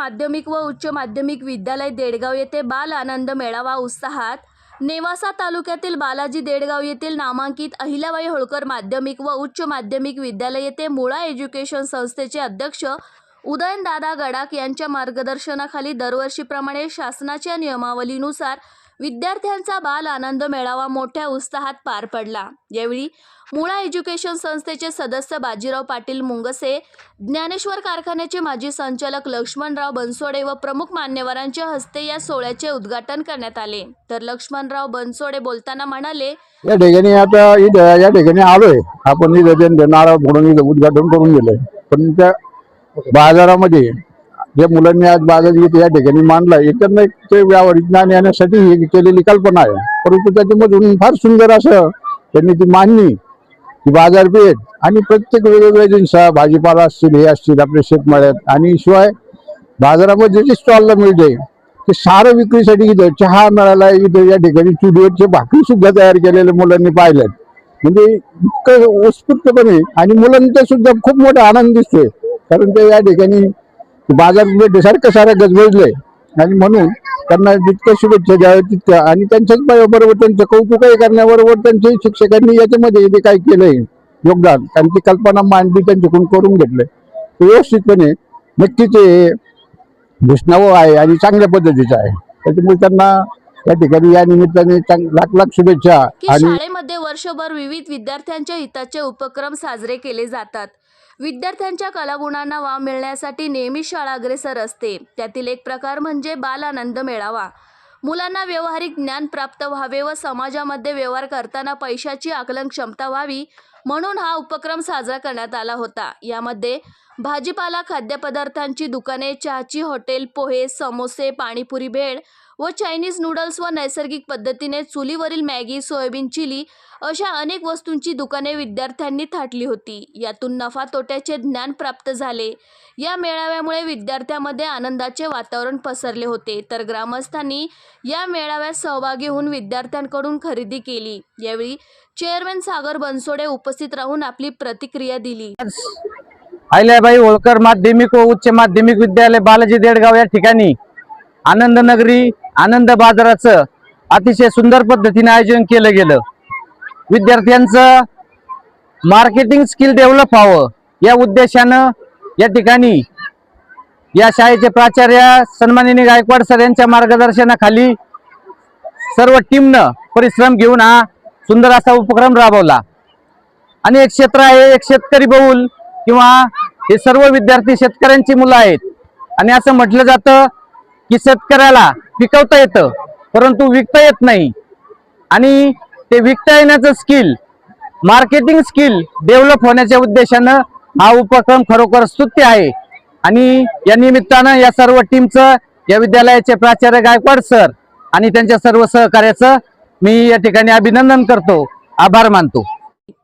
माध्यमिक व उच्च माध्यमिक विद्यालय देडगाव येथे बाल आनंद मेळावा उत्साहात नेवासा तालुक्यातील बालाजी देडगाव येथील नामांकित अहिल्याबाई होळकर माध्यमिक व उच्च माध्यमिक विद्यालय येथे मुळा एज्युकेशन संस्थेचे अध्यक्ष उदयनदादा गडाख यांच्या मार्गदर्शनाखाली दरवर्षीप्रमाणे शासनाच्या नियमावलीनुसार विद्यार्थ्यांचा बाल आनंद मेळावा मोठ्या उत्साहात पार पडला. यावेळी मुळा एज्युकेशन संस्थेचे सदस्य बाजीराव पाटील मुंगसे ज्ञानेश्वर कारखान्याचे माजी संचालक लक्ष्मणराव बनसोडे व प्रमुख मान्यवरांच्या हस्ते या सोहळ्याचे उद्घाटन करण्यात आले. तर लक्ष्मणराव बनसोडे बोलताना म्हणाले या ठिकाणी आता या ठिकाणी आलोय. आपण इथं उद्घाटन करून गेलोय पण त्या बाजारामध्ये जे मुलांनी आज बाजार या ठिकाणी मांडला. एकत्र ते व्यावहारिक ज्ञान येण्यासाठी ही केलेली कल्पना आहे. परंतु त्याच्यामधून फार सुंदर असं त्यांनी ती मांडणी की बाजारपेठ आणि प्रत्येक वेगवेगळ्या जिन्सा भाजीपाला असतील हे असतील आपल्या शेतमाळ्यात आणि शिवाय बाजारामध्ये जे स्टॉलला मिळते ते सारं विक्रीसाठी इथं चहा मिळाला इथं या ठिकाणी चुडीवरचे भाकरी सुद्धा तयार केलेले मुलांनी पाहिल्यात. म्हणजे इतकं उत्स्फूर्तपणे आणि मुलांचा सुद्धा खूप मोठा आनंद दिसतोय. कारण ते या ठिकाणी बाजारपेठ सारखं सारं गजबजलंय आणि म्हणून त्यांना जितक्या शुभेच्छा द्याव्या तितक्या आणि त्यांच्याच बरोबर त्यांचं कौतुकही करण्याबरोबर त्यांच्याही शिक्षकांनी याच्यामध्ये जे काही केलंय योगदान त्यांची कल्पना मांडली त्यांच्याकडून करून घेतलंय. व्यवस्थितपणे नक्कीच हे भूषणावं आहे आणि चांगल्या पद्धतीचं आहे. त्याच्यामुळे त्यांना या ठिकाणी या निमित्ताने लाख लाख शुभेच्छा शाळेमध्ये वर्षभर विविध विद्यार्थ्यांच्या हिताचे उपक्रम साजरे केले जातात. विद्यार्थ्यांच्या कलागुणांना वाव मिळण्यासाठी नेहमी शाळा अग्रेसर असते. त्यातील एक प्रकार म्हणजे बाल आनंद मेळावा. मुलांना व्यावहारिक ज्ञान प्राप्त व्हावे व समाजामध्ये व्यवहार करताना पैशाची आकलन क्षमता व्हावी म्हणून हा उपक्रम साजरा करण्यात आला होता. यामध्ये भाजीपाला खाद्यपदार्थांची दुकाने चहाची हॉटेल पोहे समोसे पाणीपुरी भेळ व चायनीज नूडल्स व नैसर्गिक पद्धतीने चुलीवरील मॅगी सोयाबीन चिली अशा अनेक वस्तूंची दुकाने विद्यार्थ्यांनी थाटली होती. यातून नफा तोट्याचे ज्ञान प्राप्त झाले. या मेळाव्यामुळे विद्यार्थ्यांमध्ये आनंदाचे वातावरण पसरले होते. तर ग्रामस्थांनी या मेळाव्यात सहभागी होऊन विद्यार्थ्यांकडून खरेदी केली. यावेळी चेअरमॅन सागर बनसोडे उपस्थित राहून आपली प्रतिक्रिया दिली. अहिल्याबाई होळकर माध्यमिक व उच्च माध्यमिक विद्यालय बालाजी देडगाव या ठिकाणी. आनंदनगरी आनंद बाजाराचं अतिशय सुंदर पद्धतीने आयोजन केलं गेलं. विद्यार्थ्यांचं मार्केटिंग स्किल डेव्हलप व्हावं या उद्देशानं या ठिकाणी या शाळेचे प्राचार्य सन्मानिनी गायकवाड सर यांच्या मार्गदर्शनाखाली सर्व टीमनं परिश्रम घेऊन हा सुंदर असा उपक्रम राबवला. आणि एक क्षेत्र आहे एक शेतकरी बहुल किंवा हे सर्व विद्यार्थी शेतकऱ्यांची मुलं आहेत. आणि असं म्हटलं जातं की शेतकऱ्याला पिकवता येतं. परंतु विकता येत नाही. आणि ते विकता येण्याचं स्किल मार्केटिंग स्किल डेव्हलप होण्याच्या उद्देशानं हा उपक्रम खरोखर स्तुत्य आहे. आणि या निमित्तानं या सर्व टीमचं या विद्यालयाचे प्राचार्य गायकवाड सर आणि त्यांच्या सर्व सहकार्याचं मी या ठिकाणी अभिनंदन करतो. आभार मानतो.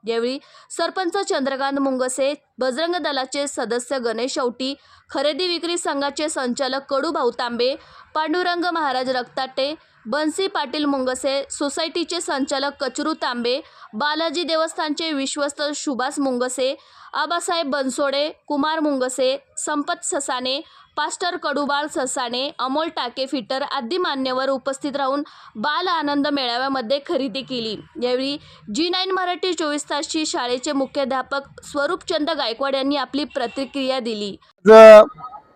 यावेळी सरपंच चंद्रकांत मुंगसे बजरंग दलाचे सदस्य गणेश औटी खरेदी विक्री संघाचे संचालक कडू भाऊतांबे पांडुरंग महाराज रक्ताटे बन्सी पाटील मुंगसे सोसायटीचे संचालक कचरू तांबे बालाजी देवस्थानचे विश्वस्त सुभाष मुंगसे आबासाहेब बनसोडे कुमार मुंगसे संपत ससाने पास्टर कडुबाळ ससाने अमोल टाके फिटर आदी मान्यवर उपस्थित राहून बाल आनंद मेळाव्यामध्ये खरेदी केली. यावेळी जी नाईन मराठी चोवीस तासची शाळेची मुख्याध्यापक स्वरूपचंद गायकवाड यांनी आपली प्रतिक्रिया दिली.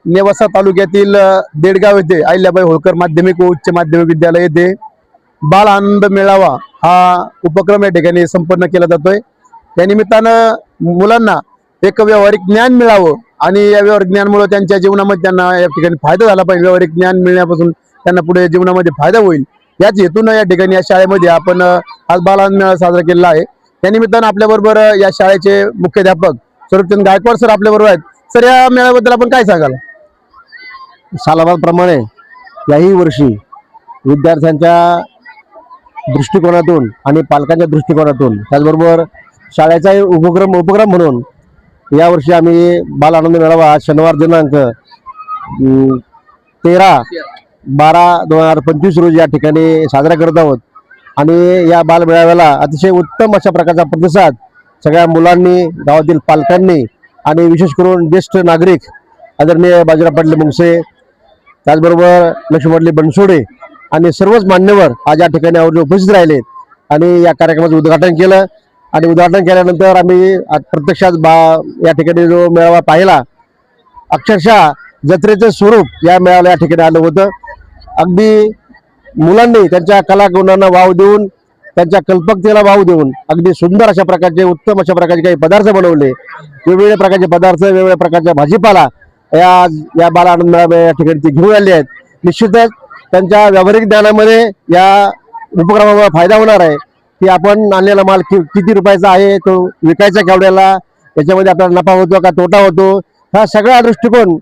नेवासा तालुक्यातील देडगाव येथे अहिल्याबाई होळकर माध्यमिक व उच्च माध्यमिक विद्यालय येथे बाल आनंद मेळावा हा उपक्रम या ठिकाणी संपन्न केला जातोय. त्या निमित्तानं मुलांना एक व्यावहारिक ज्ञान मिळावं आणि या व्यावहारिक ज्ञानमुळे त्यांच्या जीवनामध्ये त्यांना या ठिकाणी फायदा झाला पाहिजे. व्यावहारिक ज्ञान मिळण्यापासून त्यांना पुढे जीवनामध्ये फायदा होईल. याच हेतून या ठिकाणी या शाळेमध्ये आपण आज बाल आनंद मेळावा साजरा केलेला आहे. त्या निमित्तानं आपल्याबरोबर या शाळेचे मुख्याध्यापक स्वरूपचंद गायकवाड सर आपल्याबरोबर आहेत. सर या मेळ्याबद्दल आपण काय सांगाल? सालाबादप्रमाणे याही वर्षी विद्यार्थ्यांच्या दृष्टिकोनातून आणि पालकांच्या दृष्टिकोनातून त्याचबरोबर शाळेचा उपक्रम उपक्रम म्हणून यावर्षी आम्ही बाल आनंद मेळावा शनिवार दिनांक तेरा बारा दोन हजार पंचवीस रोजी या ठिकाणी साजरा करत आहोत. आणि या बालमेळाव्याला अतिशय उत्तम अशा प्रकारचा प्रतिसाद सगळ्या मुलांनी गावातील पालकांनी आणि विशेष करून ज्येष्ठ नागरिक आदरणीय बाजीराव पाटले मुंगसे त्याचबरोबर लक्ष्मणली बनसोडे आणि सर्वच मान्यवर आज या ठिकाणी आवर्जून उपस्थित राहिले आणि या कार्यक्रमाचं उद्घाटन केलं. आणि उद्घाटन केल्यानंतर आम्ही आज प्रत्यक्षात बा या ठिकाणी जो मेळावा पाहिला अक्षरशः जत्रेचं स्वरूप या मेळाव्याला या ठिकाणी आलं होतं. अगदी मुलांनी त्यांच्या कलागुणांना वाव देऊन त्यांच्या कल्पकतेला वाव देऊन अगदी सुंदर अशा प्रकारचे उत्तम अशा प्रकारचे काही पदार्थ बनवले. वेगवेगळ्या प्रकारचे पदार्थ वेगवेगळ्या प्रकारच्या भाजीपाला या या बाला आनंद मेळाव्या या ठिकाणी ते घेऊन आले आहेत. निश्चितच त्यांच्या व्यावहारिक ज्ञानामध्ये या उपक्रमामुळे फायदा होणार आहे. की आपण आणलेला माल कि- किती रुपयाचा आहे तो विकायचा केवढ्याला याच्यामध्ये आपल्याला नफा होतो का तोटा होतो हा सगळा दृष्टिकोन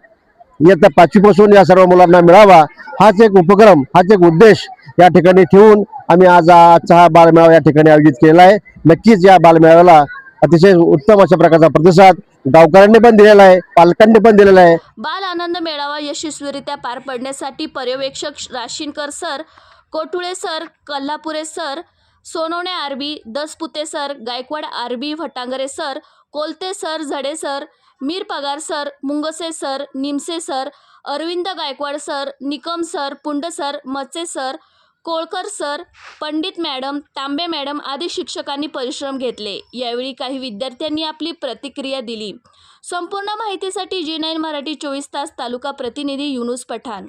इयत्ता पाचवीपासून या सर्व मुलांना मिळावा. हाच एक उपक्रम हाच एक उद्देश या ठिकाणी ठेवून आम्ही आज आजचा हा बालमेळावा या ठिकाणी आयोजित केला आहे. नक्कीच या बालमेळाव्याला अतिशय उत्तम अशा प्रकारचा प्रतिसाद गावकऱ्यांनी पण दिलेला आहे पालकांनी पण दिलेला आहे. बाल आनंद मेळावा यशस्वीरित्या पार पडण्यासाठी पर्यवेक्षक Rashinkar sir Kotule sir Kalhapure sir Sonawane RB Daspute sir Gaikwad RB Bhatangare sir Kolte sir Zade sir Mir Pagar sir Mungase sir Nimse sir Arvind Gaikwad sir Nikam sir Pund sir Mache sir Kolkar sir Pandit madam Tambe madam आदी शिक्षकांनी परिश्रम घेतले. यावेळी काही विद्यार्थ्यांनी आपली प्रतिक्रिया दिली. संपूर्ण माहितीसाठी जी नाईन मराठी चोवीस तास तालुका प्रतिनिधी युनुस पठाण.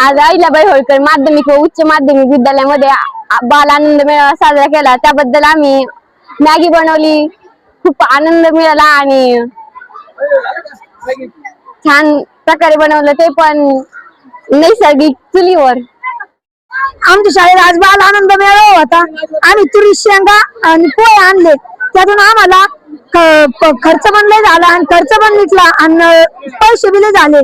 आज अहिल्याबाई होळकर माध्यमिक व उच्च माध्यमिक विद्यालयामध्ये बालानंद बाल आनंद मेळावा साजरा केला. त्याबद्दल आम्ही मॅगी बनवली. खूप आनंद मिळाला आणि छान प्रकारे बनवलं ते पण नैसर्गिक चुलीवर. आमच्या शाळेत आज बाल आनंद मेळावा होता. आम्ही तुरी शेंगा आणि पोहे आणले. त्यातून आम्हाला खर्च पण लय झाला आणि खर्च पण निघला आणि पैसे बी लय झाले.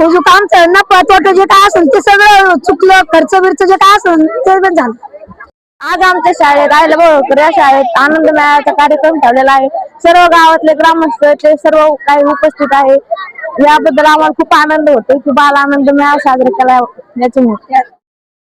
आमचं नफा तोटा जे काय असेल ते सगळं चुकलं खर्च बिर्च जे काय असेल ते पण झालं. आज आमच्या शाळेत आयला बरोबर या शाळेत आनंद मेळाचा कार्यक्रम ठेवलेला आहे. सर्व गावातले ग्रामस्थ ते सर्व काही उपस्थित आहे. याबद्दल आम्हाला खूप आनंद होतो की बाल आनंद मेळा साजरा केला याच्यामुळे